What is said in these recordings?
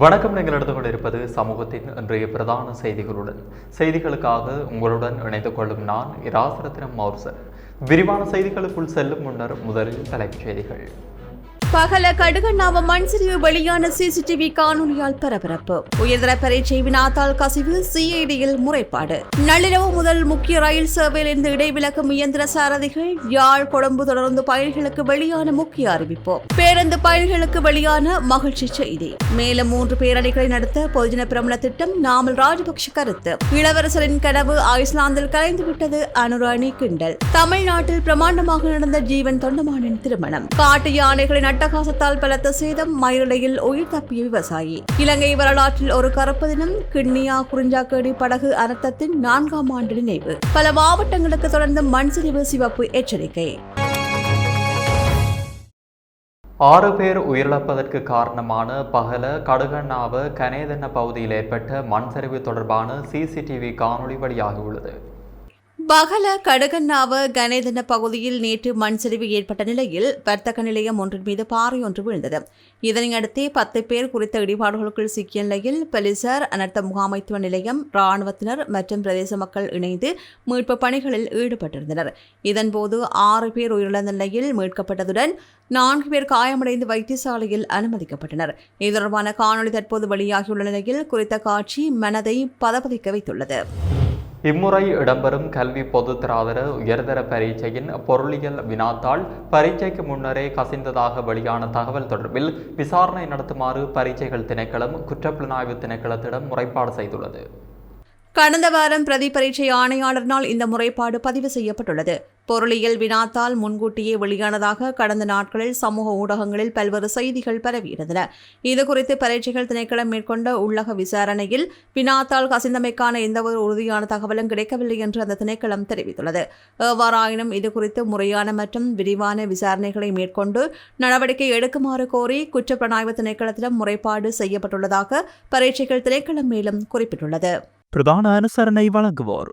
வணக்கம். நீங்கள் எடுத்து கொண்டிருப்பது சமூகத்தின் இன்றைய பிரதான செய்திகளுடன். செய்திகளுக்காக உங்களுடன் இணைந்து கொள்ளும் நான் இராசரத்னம் மௌர்சர் விரிவான செய்திகளுக்குள் செல்லும் முன்னர் முதலில் தலைப்புச் செய்திகள். பகல கடுகண்ணாவ மண் சரிவு வெளியான சிசிடிவி காணொலியால் பரபரப்பு. உயர்தர பரீட்சை வினாத்தால் கசிவு சிஐடியில் முறைப்பாடு. நள்ளிரவு முதல் முக்கிய ரயில் சேவையிலிருந்து இடைவிலக்கும் இயந்திர சாரதிகள் யாழ் கொழும்பு தொடர்ந்து பயணிகளுக்கு வெளியான முக்கிய அறிவிப்பு. பேருந்து பயணிகளுக்கு வெளியான மகிழ்ச்சி செய்தி. மேலும் மூன்று பேரணிகளை நடத்த பொதுஜன பிரமண திட்டம் நாமல் ராஜபக்ஷ கருத்து. இளவரசரின் கனவு ஐஸ்லாந்தில் கலைந்துவிட்டது அனுராணி கிண்டல். தமிழ்நாட்டில் பிரமாண்டமாக நடந்த ஜீவன் தொண்டமானின் திருமணம். காட்டு யானைகளை அட்டகாசத்தால் பலத்த சேதம் மயிரிழையில் உயிர் தப்பிய விவசாயி. இலங்கை வரலாற்றில் ஒரு கருப்பு தினம் கிண்ணியா குறிஞ்சாக்கேடி படகு அனர்த்தத்தின் நான்காம் ஆண்டு நினைவு. பல மாவட்டங்களுக்கு தொடர்ந்து மண் சரிவு சிவப்பு எச்சரிக்கை. ஆறு பேர் உயிரிழப்பதற்கு காரணமான பகல கடுகண்ணாவ கனேதன பகுதியில் ஏற்பட்ட மண் சரிவு தொடர்பான சிசிடிவி காணொளி வெளியாகியுள்ளது பகல கடுகண்ணாவ கணேதன பகுதியில் நேற்று மண் சரிவு ஏற்பட்ட நிலையில் வர்த்தக நிலையம் ஒன்றின் மீது பாறை ஒன்று விழுந்தது. இதனையடுத்து பத்து பேர் குறித்த இடிபாடுகளுக்குள் சிக்கிய நிலையில் போலீசார் அனர்த்த முகாமைத்துவ நிலையம் ராணுவத்தினர் மற்றும் பிரதேச மக்கள் இணைந்து மீட்பு பணிகளில் ஈடுபட்டிருந்தனர். இதன்போது ஆறு பேர் உயிரிழந்த நிலையில் மீட்கப்பட்டதுடன் நான்கு பேர் காயமடைந்து வைத்தியசாலையில் அனுமதிக்கப்பட்டனர். இது தொடர்பான காணொலி தற்போது வெளியாகியுள்ள நிலையில் குறித்த காட்சி மனதை பதபதிக்க வைத்துள்ளது. இம்முறை இடம்பெறும் கல்வி பொதுத்தராதர உயர்தர பரீட்சையின் பொருளியல் வினாத்தாள் பரீட்சைக்கு முன்னரே கசிந்ததாக வெளியான தகவல் தொடர்பில் விசாரணை நடத்துமாறு பரீட்சைகள் திணைக்களம் குற்றப்புலனாய்வு திணைக்களத்திடம் முறைப்பாடு செய்துள்ளது. கடந்த வாரம் பிரதி பரீட்சை ஆணையாளரினால் இந்த முறைப்பாடு பதிவு செய்யப்பட்டுள்ளது. பொருளியல் வினாத்தால் முன்கூட்டியே வெளியானதாக கடந்த நாட்களில் சமூக ஊடகங்களில் பல்வேறு செய்திகள் பரவியிருந்தன. இதுகுறித்து பரீட்சைகள் திணைக்களம் மேற்கொண்ட உள்ளக விசாரணையில் வினாத்தால் கசிந்தமைக்கான எந்தவொரு உறுதியான தகவலும் கிடைக்கவில்லை என்று அந்த திணைக்களம் தெரிவித்துள்ளது. எவ்வாறாயினும் இதுகுறித்து முறையான மற்றும் விரிவான விசாரணைகளை மேற்கொண்டு நடவடிக்கை எடுக்குமாறு கோரி குற்றப்புலனாய்வு திணைக்களத்திடம் முறைப்பாடு செய்யப்பட்டுள்ளதாக பரீட்சைகள் திணைக்களம் மேலும் குறிப்பிட்டுள்ளது. பிரதான அனுசரணை வழங்குவோர்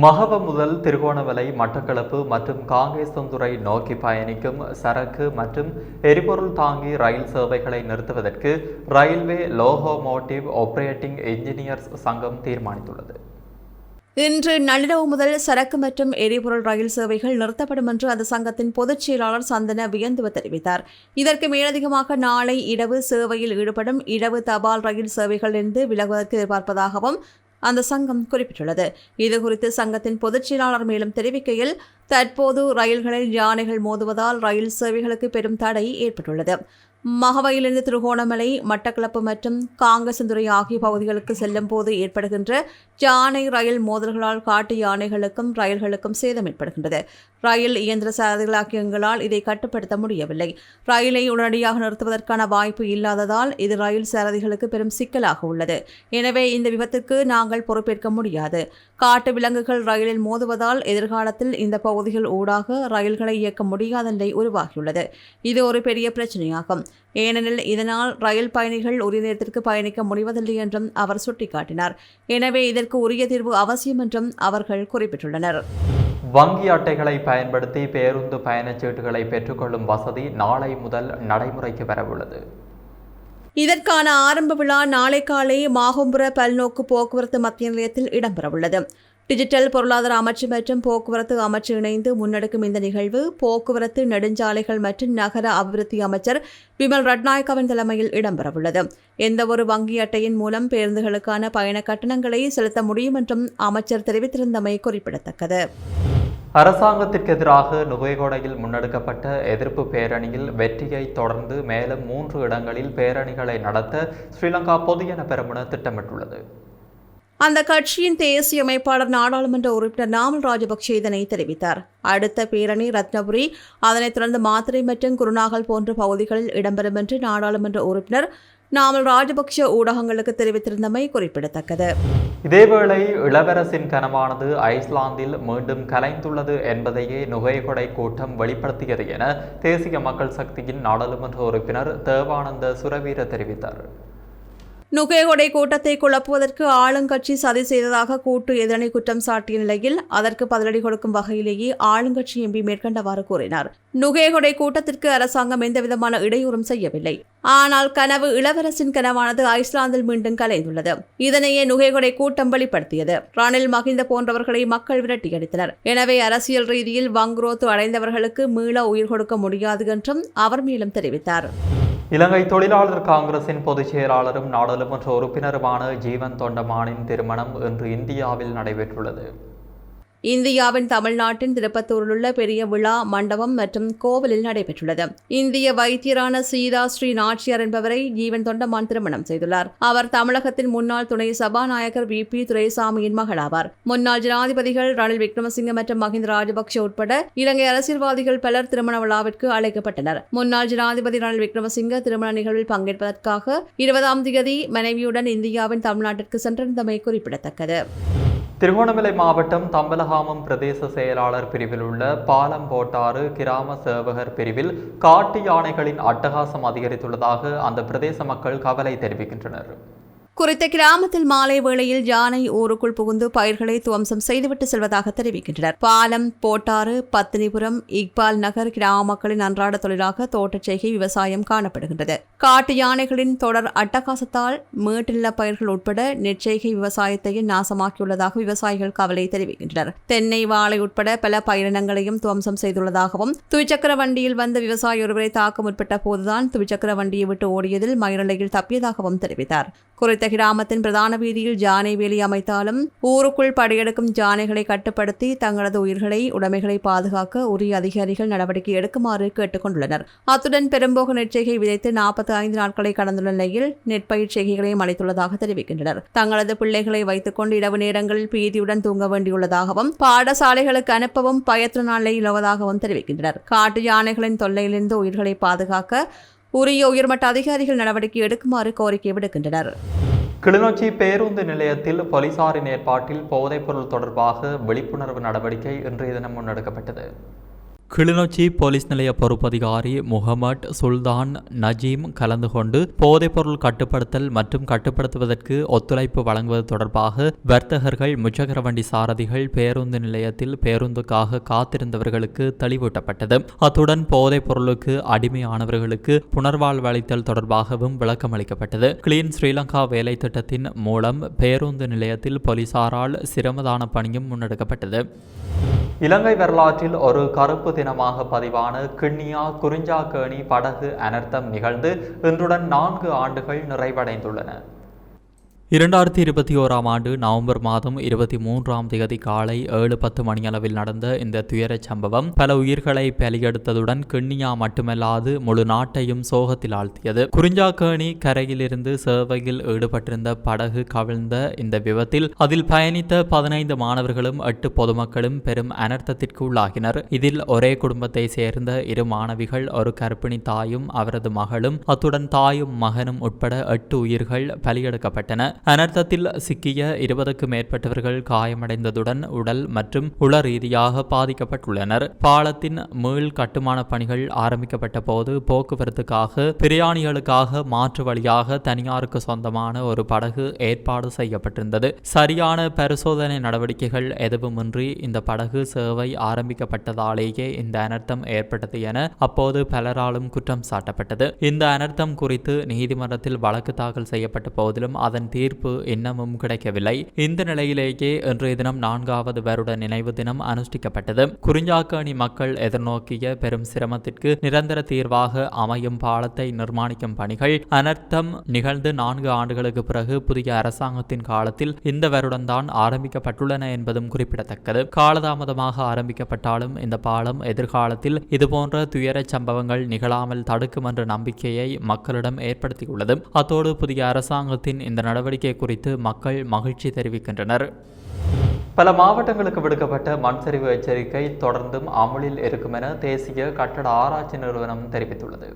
மகவ முதல் திருகோணமலை மட்டக்களப்பு மற்றும் காங்கேசந்துறை நோக்கி பயணிக்கும் சரக்கு மற்றும் எரிபொருள் தாங்கி ரயில் சேவைகளை நிறுத்துவதற்கு ரயில்வே லோகோமோட்டிவ் ஆபரேட்டிங் என்ஜினியர்ஸ் சங்கம் தீர்மானித்துள்ளது. இன்று நள்ளிரவு முதல் சரக்கு மற்றும் எரிபொருள் ரயில் சேவைகள் நிறுத்தப்படும் என்று அந்த சங்கத்தின் பொதுச் செயலாளர் சந்தன வியந்துவ தெரிவித்தார். இதற்கு மேலதிகமாக நாளை இரவு சேவையில் ஈடுபடும் இரவு தபால் ரயில் சேவைகளிலிருந்து விலகுவதற்கு எதிர்பார்ப்பதாகவும் அந்த சங்கம் குறிப்பிட்டுள்ளது. இதுகுறித்து சங்கத்தின் பொதுச் செயலாளர் மேலும் தெரிவிக்கையில் தற்போது ரயில்களில் யானைகள் மோதுவதால் ரயில் சேவைகளுக்கு பெரும் தடை ஏற்பட்டுள்ளது. மகவையிலிருந்து திருகோணமலை மட்டக்களப்பு மற்றும் காங்கசந்துறை ஆகிய பகுதிகளுக்கு செல்லும் போது ஏற்படுகின்ற யானை ரயில் மோதல்களால் காட்டு யானைகளுக்கும் ரயில்களுக்கும் சேதம் ஏற்படுகின்றது. ரயில் இயந்திர சாரதிகளாக்கியங்களால் இதை கட்டுப்படுத்த முடியவில்லை. ரயிலை உடனடியாக நிறுத்துவதற்கான வாய்ப்பு இல்லாததால் இது ரயில் சாரதிகளுக்கு பெரும் சிக்கலாக உள்ளது. எனவே இந்த விபத்துக்கு நாங்கள் பொறுப்பேற்க முடியாது. காட்டு விலங்குகள் ரயிலில் மோதுவதால் எதிர்காலத்தில் இந்த பகுதிகள் ஊடாக ரயில்களை இயக்க முடியாத நிலை உருவாகியுள்ளது. இது ஒரு பெரிய பிரச்சனையாகும். ஏனெனில் இதனால் ரயில் பயணிகள் உரிய நேரத்திற்கு பயணிக்க முடிவதில்லை என்றும் அவர் சுட்டிக்காட்டினார். எனவே இதற்கு உரிய தீர்வு அவசியம் என்றும் அவர்கள் குறிப்பிட்டுள்ளனர். வங்கி அட்டைகளை பயன்படுத்தி பேருந்து பயணச்சீட்டுகளை பெற்றுக்கொள்ளும் வசதி நாளை முதல் நடைமுறைக்கு வரவுள்ளது. இதற்கான ஆரம்ப விழா நாளை காலை மாகும்புர பல்நோக்கு போக்குவரத்து மத்திய நிலையத்தில் இடம்பெறவுள்ளது. டிஜிட்டல் பொருளாதார அமைச்சு மற்றும் போக்குவரத்து அமைச்சு இணைந்து முன்னெடுக்கும் இந்த நிகழ்வு போக்குவரத்து நெடுஞ்சாலைகள் மற்றும் நகர அபிவிருத்தி அமைச்சர் விமல் ரட்நாயக்கவின் தலைமையில் இடம்பெறவுள்ளது. எந்தவொரு வங்கி அட்டையின் மூலம் பேருந்துகளுக்கான பயண கட்டணங்களை செலுத்த முடியும் என்றும் அமைச்சர் தெரிவித்திருந்தமை குறிப்பிடத்தக்கது. அரசாங்கத்திற்கு எதிராக நுகைகொடையில் முன்னெடுக்கப்பட்ட எதிர்ப்பு பேரணியில் வெற்றியை தொடர்ந்து மேலும் மூன்று இடங்களில் பேரணிகளை நடத்த ஸ்ரீலங்கா பொதுஜன பெரமுன திட்டமிட்டுள்ளது. அந்த கட்சியின் தேசிய அமைப்பாளர் நாடாளுமன்ற உறுப்பினர் நாமல் ராஜபக்சே இதனை தெரிவித்தார். அடுத்த பேரணி ரத்னபுரி அதனைத் தொடர்ந்து மாத்திரை மற்றும் குருநாகல் போன்ற பகுதிகளில் இடம்பெறும் என்று நாடாளுமன்ற உறுப்பினர் நாமல் ராஜபக்ஷ ஊடகங்களுக்கு தெரிவித்திருந்தமை குறிப்பிடத்தக்கது. இதேவேளை இளவரசின் கனவானது ஐஸ்லாந்தில் மீண்டும் கலைந்துள்ளது என்பதையே நுகைகொடை கூட்டம் வெளிப்படுத்தியது என தேசிய மக்கள் சக்தியின் நாடாளுமன்ற உறுப்பினர் தேவானந்த சுரவீர தெரிவித்தார். நுகேகொடை கூட்டத்தை குழப்புவதற்கு ஆளுங்கட்சி சதி செய்ததாக கூட்டு எதிரணி குற்றம் சாட்டிய நிலையில் அதற்கு பதிலடி கொடுக்கும் வகையிலேயே ஆளுங்கட்சி எம்பி மேற்கண்டவாறு கூறினார். நுகேகொடை கூட்டத்திற்கு அரசாங்கம் எந்தவிதமான இடையூறும் செய்யவில்லை. ஆனால் கனவு இளவரசின் கனவானது ஐஸ்லாந்தில் மீண்டும் கலைந்துள்ளது. இதனையே நுகேகொடை கூட்டம் வெளிப்படுத்தியது. ரணில் மகிந்த போன்றவர்களை மக்கள் விரட்டியடித்தனர் எனவே அரசியல் ரீதியில் வங்குரோத்து அடைந்தவர்களுக்கு மீள உயிர் கொடுக்க முடியாது என்றும் அவர் மேலும் தெரிவித்தார். இலங்கை தொழிலாளர் காங்கிரசின் பொதுச் செயலாளரும் நாடாளுமன்ற உறுப்பினருமான ஜீவன் தொண்டமானின் திருமணம் இன்று இந்தியாவில் நடைபெற்றுள்ளது. இந்தியாவின் தமிழ்நாட்டின் திருப்பத்தூரிலுள்ள பெரிய விழா மண்டபம் மற்றும் கோவிலில் நடைபெற்றுள்ளது. இந்திய வைத்தியரான சீதா ஸ்ரீ நாச்சியார் என்பவரை ஜீவன் தொண்டமான் திருமணம் செய்துள்ளார். அவர் தமிழகத்தின் முன்னாள் துணை சபாநாயகர் வி. பி. துரைசாமியின் மகள் ஆவார் முன்னாள் ஜனாதிபதிகள் ரணில் விக்ரமசிங்க மற்றும் மஹிந்த ராஜபக்ஷ உட்பட இலங்கை அரசியல்வாதிகள் பலர் திருமண விழாவிற்கு அழைக்கப்பட்டனர். முன்னாள் ஜனாதிபதி ரணில் விக்ரமசிங்க திருமண நிகழ்வில் பங்கேற்பதற்காக இருபதாம் தேதி மனைவியுடன் இந்தியாவின் தமிழ்நாட்டிற்கு சென்றிருந்தமை குறிப்பிடத்தக்கது. திருகோணமலை மாவட்டம் தம்பலகாமம் பிரதேச செயலாளர் பிரிவில் உள்ள பாலம் போட்டாறு கிராம சேவகர் பிரிவில் காட்டு யானைகளின் அட்டகாசம் அதிகரித்துள்ளதாக அந்த பிரதேச மக்கள் கவலை தெரிவிக்கின்றனர். குறித்த கிராமத்தில் மாலை வேளையில் யானை ஊருக்குள் புகுந்து பயிர்களை துவம்சம் செய்துவிட்டு செல்வதாக தெரிவிக்கின்றனர். பாலம் போட்டாறு பத்தினிபுரம் இக்பால் நகர் கிராம மக்களின் அன்றாட தொழிலாக தோட்டச் செய்கை விவசாயம் காணப்படுகின்றது. காட்டு யானைகளின் தொடர் அட்டகாசத்தால் மேட்டில்ல பயிர்கள் உட்பட நெற்செய்கை விவசாயத்தையும் நாசமாக்கியுள்ளதாக விவசாயிகள் கவலை தெரிவிக்கின்றனர். தென்னை வாழை உட்பட பல பயிரினங்களையும் துவம்சம் செய்துள்ளதாகவும் துவிச்சக்கர வண்டியில் வந்த விவசாயி ஒருவரை தாக்க முற்பட்ட போதுதான் துவிச்சக்கர வண்டியை விட்டு ஓடியதில் மயிரிழையில் தப்பியதாகவும் தெரிவித்தார். குறித்த கிராமத்தின் பிரதான வீதியில் ஜானை வேலி அமைத்தாலும் ஊருக்குள் படையெடுக்கும் ஜானைகளை கட்டுப்படுத்தி தங்களது உயிர்களை உடைமைகளை பாதுகாக்க உரிய அதிகாரிகள் நடவடிக்கை எடுக்குமாறு கேட்டுக்கொண்டுள்ளனர். அத்துடன் பெரும்போக நெற்செய்கை விதைத்து நாற்பத்தி ஐந்து நாட்களை கடந்துள்ள நிலையில் நெற்பயிர் செய்கைகளையும் அளித்துள்ளதாக தெரிவிக்கின்றனர். தங்களது பிள்ளைகளை வைத்துக்கொண்டு இரவு நேரங்களில் பீதியுடன் தூங்க வேண்டியுள்ளதாகவும் பாடசாலைகளுக்கு அனுப்பவும் பயற்ற நாளில் இலவதாகவும் தெரிவிக்கின்றனர். காட்டு யானைகளின் தொல்லையிலிருந்து உயிர்களை பாதுகாக்க உரிய உயர்மட்ட அதிகாரிகள் நடவடிக்கை எடுக்குமாறு கோரிக்கை விடுக்கின்றனர். கிளிநொச்சி பேருந்து நிலையத்தில் போலீசாரின் ஏற்பாட்டில் போதைப்பொருள் தொடர்பாக விழிப்புணர்வு நடவடிக்கை இன்றைய தினம் முன்னெடுக்கப்பட்டது. கிளிநொச்சி போலீஸ் நிலைய பொறுப்பதிகாரி முகமட் சுல்தான் நஜீம் கலந்து கொண்டு போதைப்பொருள் கட்டுப்படுத்தல் மற்றும் கட்டுப்படுத்துவதற்கு ஒத்துழைப்பு வழங்குவது தொடர்பாக வர்த்தகர்கள் முச்சக்கர வண்டி சாரதிகள் பேருந்து நிலையத்தில் பேருந்துக்காக காத்திருந்தவர்களுக்கு தெளிவூட்டப்பட்டது. அத்துடன் போதைப் பொருளுக்கு அடிமையானவர்களுக்கு புனர்வாழ்வு அளித்தல் தொடர்பாகவும் விளக்கம் அளிக்கப்பட்டது. கிளீன் ஸ்ரீலங்கா வேலை திட்டத்தின் மூலம் பேருந்து நிலையத்தில் போலீசாரால் சிரமதான பணியும் முன்னெடுக்கப்பட்டது. இலங்கை வரலாற்றில் ஒரு கருப்பு தினமாக பதிவான கிண்ணியா குறிஞ்சாக்கேணி படகு அனர்த்தம் நிகழ்ந்து இன்றுடன் நான்கு ஆண்டுகள் நிறைவடைந்துள்ளன. இரண்டாயிரத்தி இருபத்தி ஓராம் ஆண்டு நவம்பர் மாதம் இருபத்தி மூன்றாம் தேதி காலை ஏழு பத்து மணியளவில் நடந்த இந்த துயரச் சம்பவம் பல உயிர்களை பலியெடுத்ததுடன் கிண்ணியா மட்டுமல்லாது முழு நாட்டையும் சோகத்தில் ஆழ்த்தியது. குறிஞ்சாக்கேணி கரையிலிருந்து சேவையில் ஈடுபட்டிருந்த படகு கவிழ்ந்த இந்த விபத்தில் அதில் பயணித்த பதினைந்து மாணவர்களும் எட்டு பொதுமக்களும் பெரும் அனர்த்தத்திற்கு உள்ளாகினர். இதில் ஒரே குடும்பத்தை சேர்ந்த இரு மாணவிகள் ஒரு கர்ப்பிணி தாயும் அவரது மகளும் அத்துடன் தாயும் மகனும் உட்பட எட்டு உயிர்கள் பலியெடுக்கப்பட்டன. அனர்த்தத்தில் சிக்கிய இருபதுக்கும் மேற்பட்டவர்கள் காயமடைந்ததுடன் உடல் மற்றும் உள ரீதியாக பாதிக்கப்பட்டுள்ளனர். பாலத்தின் மீள் கட்டுமான பணிகள் ஆரம்பிக்கப்பட்ட போது போக்குவரத்துக்காக பிரயாணிகளுக்காக மாற்று வழியாக தனியாருக்கு சொந்தமான ஒரு படகு ஏற்பாடு செய்யப்பட்டிருந்தது. சரியான பரிசோதனை நடவடிக்கைகள் எதுவுமின்றி இந்த படகு சேவை ஆரம்பிக்கப்பட்டதாலேயே இந்த அனர்த்தம் ஏற்பட்டது என அப்போது பலராலும் குற்றம் சாட்டப்பட்டது. இந்த அனர்த்தம் குறித்து நீதிமன்றத்தில் வழக்கு தாக்கல் செய்யப்பட்ட போதிலும் அதன் தீர்ப்பு இன்னமும் கிடைக்கவில்லை. இந்த நிலையிலேயே இன்றைய தினம் நான்காவது வருட நினைவு தினம் அனுஷ்டிக்கப்பட்டது. குறிஞ்சாக்கணி மக்கள் எதிர்நோக்கிய பெரும் சிரமத்திற்கு நிரந்தர தீர்வாக அமையும் பாலத்தை நிர்மாணிக்கும் பணிகள் அனர்த்தம் நிகழ்ந்து நான்கு ஆண்டுகளுக்கு பிறகு புதிய அரசாங்கத்தின் காலத்தில் இந்த வருடம்தான் ஆரம்பிக்கப்பட்டுள்ளன என்பதும் குறிப்பிடத்தக்கது. காலதாமதமாக ஆரம்பிக்கப்பட்டாலும் இந்த பாலம் எதிர்காலத்தில் இதுபோன்ற துயரச் சம்பவங்கள் நிகழாமல் தடுக்கும் என்ற நம்பிக்கையை மக்களிடம் ஏற்படுத்தியுள்ளது. அத்தோடு புதிய அரசாங்கத்தின் இந்த நடவடிக்கை குறித்து மக்கள் மகிழ்ச்சி தெரிவிக்கின்றனர். பல மாவட்டங்களுக்கு விடுக்கப்பட்ட மண் சரிவு எச்சரிக்கை தொடர்ந்தும் அமலில் இருக்கும் என தேசிய கட்டட ஆராய்ச்சி நிறுவனம் தெரிவித்துள்ளது.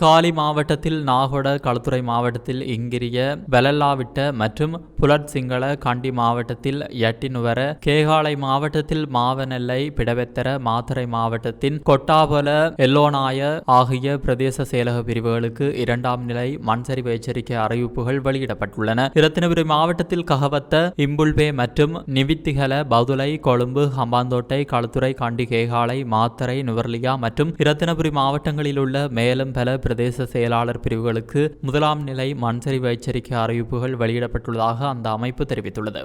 காலி மாவட்டத்தில் நாகொட களுத்துறை மாவட்டத்தில் இங்கிரிய வெலல்லாவிட்ட மற்றும் புலட் சிங்கள கண்டி மாவட்டத்தில் எட்டினுவர கேகாலை மாவட்டத்தில் மாவனெல்லை பிடவெத்தர மாத்தறை மாவட்டத்தின் கொட்டாபல எல்லோனாய ஆகிய பிரதேச செயலக பிரிவுகளுக்கு இரண்டாம் நிலை மண்சரிவு எச்சரிக்கை அறிவிப்புகள் வெளியிடப்பட்டுள்ளன. இரத்தினபுரி மாவட்டத்தில் ககவத்த இம்புல்வே மற்றும் நிவித்திகல பதுளை கொழும்பு ஹம்பாந்தோட்டை களுத்துறை கண்டி கேகாலை மாத்தறை நுவர்லியா மற்றும் இரத்தினபுரி மாவட்டங்களில் உள்ள மேலும் பல பிரதேச செயலாளர் பிரிவுகளுக்கு முதலாம் நிலை மண்சரிவு எச்சரிக்கை அறிவிப்புகள் வெளியிடப்பட்டுள்ளதாக அந்த அமைப்பு தெரிவித்துள்ளது.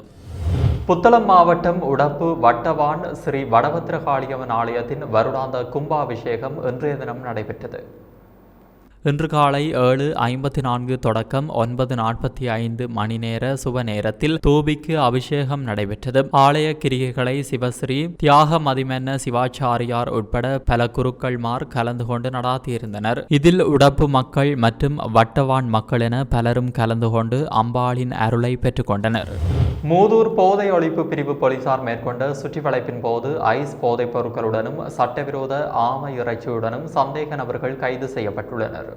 புத்தளம் மாவட்டம் உடப்பு வட்டவான் ஸ்ரீ வடபத்திரகாளியம்மன் ஆலயத்தின் வருடாந்த கும்பாபிஷேகம் இன்றைய தினம் நடைபெற்றது. இன்று காலை ஏழு ஐம்பத்தி நான்கு தொடக்கம் ஒன்பது நாற்பத்தி ஐந்து மணி நேர சுப நேரத்தில் தூபிக்கு அபிஷேகம் நடைபெற்றது. ஆலய கிரிகைகளை சிவஸ்ரீ தியாக மதிமென்ன சிவாச்சாரியார் உட்பட பல குருக்கள்மார் கலந்து கொண்டு நடாத்தியிருந்தனர். இதில் உடப்பு மக்கள் மற்றும் வட்டவான் மக்கள் என பலரும் கலந்து கொண்டு அம்பாளின் அருளை பெற்றுக்கொண்டனர். மூதூர் போதை ஒழிப்பு பிரிவு போலீசார் மேற்கொண்ட சுற்றிவளைப்பின் போது ஐஸ் போதைப் பொருட்களுடனும் சட்டவிரோத ஆமை இறைச்சியுடனும் சந்தேக நபர்கள் கைது செய்யப்பட்டுள்ளனர்.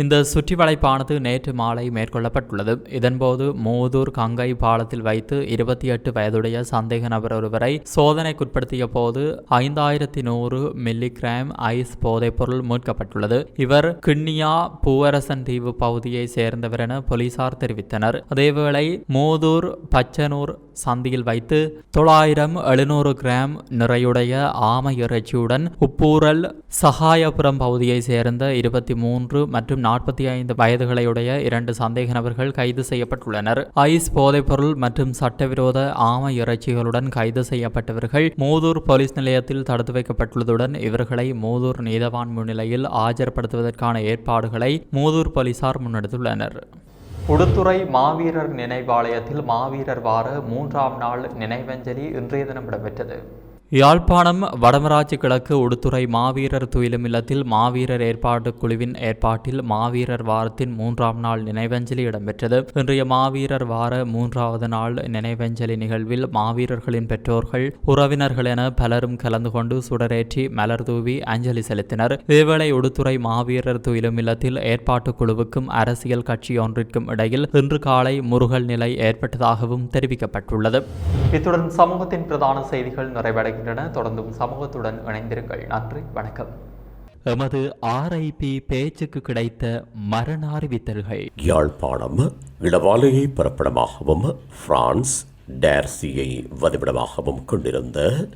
இந்த சுற்றி வளைப்பானது நேற்று மாலை மேற்கொள்ளப்பட்டுள்ளது. இதன்போது மூதூர் கங்கை பாலத்தில் வைத்து இருபத்தி எட்டு வயதுடைய சந்தேக நபர் ஒருவரை சோதனைக்குட்படுத்திய போது ஐந்தாயிரத்தி நூறு மில்லிகிராம் ஐஸ் போதைப்பொருள் மீட்கப்பட்டுள்ளது. இவர் கிண்ணியா பூவரசன் தீவு பகுதியை சேர்ந்தவர் என போலீசார் தெரிவித்தனர். அதேவேளை மூதூர் பச்சனூர் சந்தியில் வைத்து தொள்ளாயிரம் எழுநூறு கிராம் நிறையுடைய ஆமை இறைச்சியுடன் உப்பூரல் சகாயபுரம் பகுதியை சேர்ந்த இருபத்தி மூன்று மற்றும் நாற்பத்தி ஐந்து வயதுகளையுடைய இரண்டு சந்தேக நபர்கள் கைது செய்யப்பட்டுள்ளனர். ஐஸ் போதைப்பொருள் மற்றும் சட்டவிரோத ஆமை இறைச்சிகளுடன் கைது செய்யப்பட்டவர்கள் மூதூர் போலீஸ் நிலையத்தில் தடுத்து வைக்கப்பட்டுள்ளதுடன் இவர்களை மூதூர் நீதவான் முன்னிலையில் ஆஜர்படுத்துவதற்கான ஏற்பாடுகளை மூதூர் போலீசார் முன்னெடுத்துள்ளனர். உடுத்துறை மாவீரர் நினைவாலயத்தில் மாவீரர் வார மூன்றாம் நாள் நினைவஞ்சலி இன்றைய தினம் இடம்பெற்றது. யாழ்ப்பாணம் வடமராட்சி கிழக்கு உடுத்துறை மாவீரர் துயிலும் இல்லத்தில் மாவீரர் ஏற்பாட்டு குழுவின் ஏற்பாட்டில் மாவீரர் வாரத்தின் மூன்றாம் நாள் நினைவஞ்சலி இடம்பெற்றது. இன்றைய மாவீரர் வார மூன்றாவது நாள் நினைவஞ்சலி நிகழ்வில் மாவீரர்களின் பெற்றோர்கள் உறவினர்கள் என பலரும் கலந்து கொண்டு சுடரேற்றி மலர் தூவி அஞ்சலி செலுத்தினர். இதேவேளை உடுத்துறை மாவீரர் துயிலும் இல்லத்தில் ஏற்பாட்டு குழுவுக்கும் அரசியல் கட்சி ஒன்றிற்கும் இடையில் இன்று காலை முருகல் நிலை ஏற்பட்டதாகவும் தெரிவிக்கப்பட்டுள்ளது. இத்துடன் சமூகத்தின் பிரதான செய்திகள் நிறைவடைகின்றன. தொடர்ந்தும் சமூகத்துடன் இணைந்திருங்கள். நன்றி. வணக்கம். எமது ஆர்ஐபி பேச்சுக்கு கிடைத்த மரண அறிவித்தல்கள் யாழ்ப்பாணம் இளவாலையை பிறப்பிடமாகவும் பிரான்ஸ் டேர்சியை வதிவிடமாகவும் கொண்டிருந்த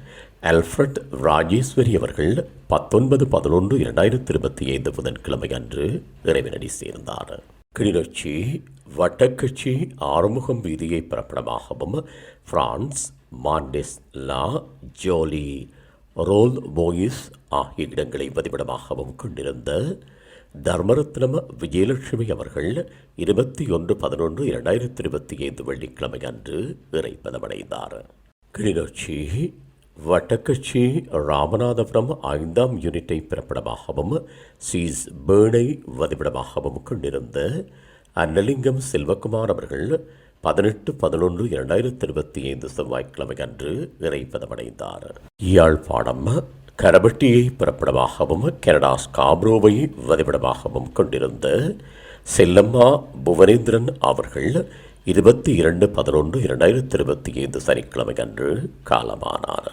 அல்ஃபிரட் ராஜேஸ்வரி அவர்கள் பத்தொன்பது பதினொன்று இரண்டாயிரத்தி இருபத்தி ஐந்து புதன்கிழமை அன்று இறைவனடி சேர்ந்தார். கிளிநொச்சி வட்டக்கட்சி ஆறுமுகம் வீதியை பிறப்பிடமாகவும் France Mantes la Jolie Rolleboise ஆகிய இடங்களை பதிவிடமாகவும் கொண்டிருந்த தர்மரத்னம் விஜயலட்சுமி அவர்கள் இருபத்தி ஒன்று பதினொன்று இரண்டாயிரத்தி இருபத்தி ஐந்து வெள்ளிக்கிழமை அன்று இறைப்பதமடைந்தார் கிளிநொச்சி வட்டக்கட்சி ராமநாதபுரம் ஐந்தாம் யூனிட்டை பிறப்பிடமாகவும் சீஸ் பேர்னை வதிவிடமாகவும் கொண்டிருந்த அன்னலிங்கம் செல்வகுமார் அவர்கள் பதினெட்டு பதினொன்று இரண்டாயிரத்தி இருபத்தி ஐந்து செவ்வாய்க்கிழமை அன்று இறைப்பதமடைந்தார் யாழ்ப்பாணம் கரபட்டியை பிறப்பிடமாகவும் கனடா ஸ்காப்ரோவை வதிவிடமாகவும் கொண்டிருந்த செல்லம்மா புவனேந்திரன் அவர்கள் இருபத்தி இரண்டு பதினொன்று இரண்டாயிரத்தி இருபத்தி ஐந்து சனிக்கிழமை அன்று காலமானார்.